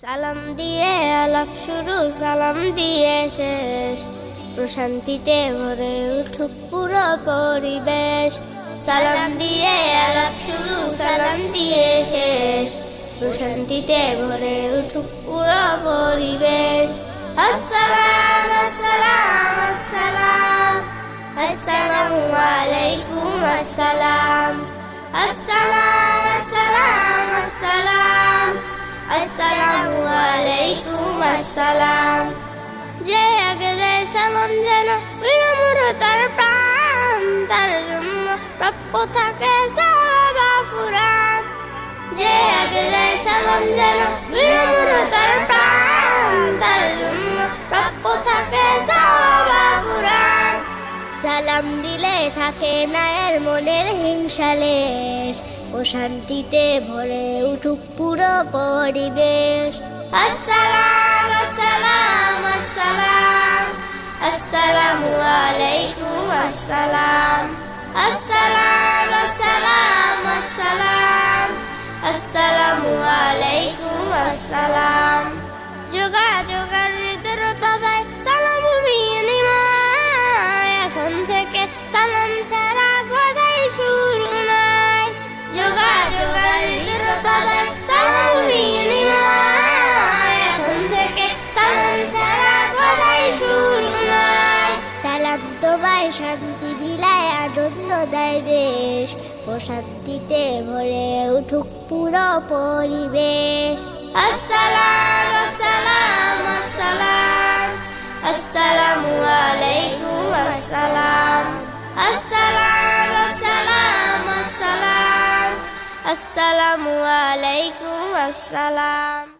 সালাম দিয়ে আলাপ শুরু, সালাম দিয়ে শেষ। প্রশান্তিতে ভরে উঠুক পুরো পরিবেশ। সালাম দিয়ে আলাপ শুরু, সালাম দিয়ে শেষ। প্রশান্তিতে ভরে উঠুক পুরো পরিবেশ। আসসালাম আসসালাম আসসালাম। আসসালামু আলাইকুম, আসসালাম। আসসালাম। আলাইকুম আসসালাম। যে আগে দেয় সালাম যেন বিনম্রতার প্রাণ, তার জন্য প্রাপ্য থাকে সাহাবা ফুরান যে আগে দেয় সালাম যেন বিনম্রতার প্রাণ, তার জন্য প্রাপ্য থাকে সাহাবা ফুরান সালাম দিলে থাকে না এর মনের হিংসালেশ প্রশান্তিতে ভরে উঠুক পুরো পরিবেশ। আসসালাম আসসালাম আসসালাম। আসসালামু আলাইকুম, আসসালাম। আসসালাম আসসালাম আসসালাম। আসসালামু আলাইকুম, আসসালাম। যোগাযোগের হৃদয়তা দেয় সালাম বিনিময়। সালাম ছাড়া তোমায় শান্তি বিলায় আনন্দ দেয় বেশ প্রশান্তিতে ভরে উঠুক পুরো পরিবেশ। আসসালাম আসসালাম আসসালাম। আসসালামু আলাইকুম, আসসালাম। আসসালাম আসসালাম আসসালাম। আসসালামু আলাইকুম, আসসালাম।